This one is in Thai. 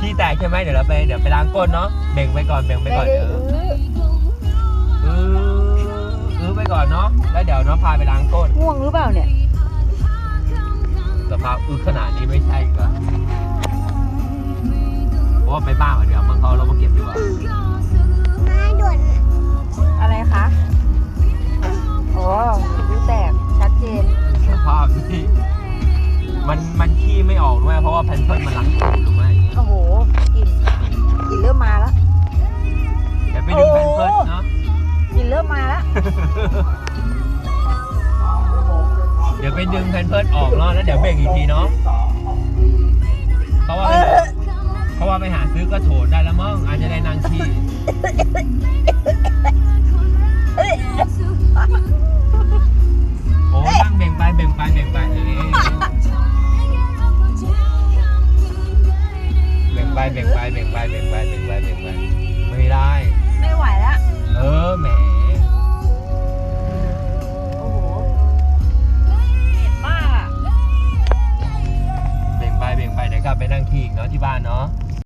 ขี้แตกใช่ไหมเดี๋ยวเราไปเดี๋ยวไปล้างก้นเนาะเบ่งไปก่อนเบ่งไปไม่ก่อนได้เดี๋ยวอื้ออื้ออื้อไปก่อนเนาะแล้วเดี๋ยวเนาะพาไปล้างก้นง่วงหรือเปล่าเนี่ย สภาพอื้อขนาดนี้ไม่ใช่ก็เพราะว่าไปบ้านก่อนเดี๋ยวมันเขาเรามาเก็บ มันมันขี้ไม่ออกด้วยเพราะว่าแพนเพิร์สมันล้างตูดถูกไหมโอ้โหกลิ่นกลิ่นเริ่มมาแล้ว เดี๋ยวไปดึงแพนเพิร์สเนาะกลิ่นเริ่มมาแล้ว เดี๋ยวไปดึงแพนเพิร์สออกเนาะแล้วเดี๋ยวเบ่งอีกทีเนาะเพราะว่าไปหาเพราะว่าไปหาซื้อกระโถนได้แล้วมั้งอาจจะได้นั่งขี้ เบ่งไปเบ่งไปเบ่งไปเบ่งไปเบ่งไปเบ่งไปไม่ได้ ไม่ไหวแล้วเออแหมโอ้โหเผ็ดมากอะ เบ่งไปเบ่งไปเดี๋ยวกลับไปนั่งขี้อีกเนาะที่บ้านเนาะ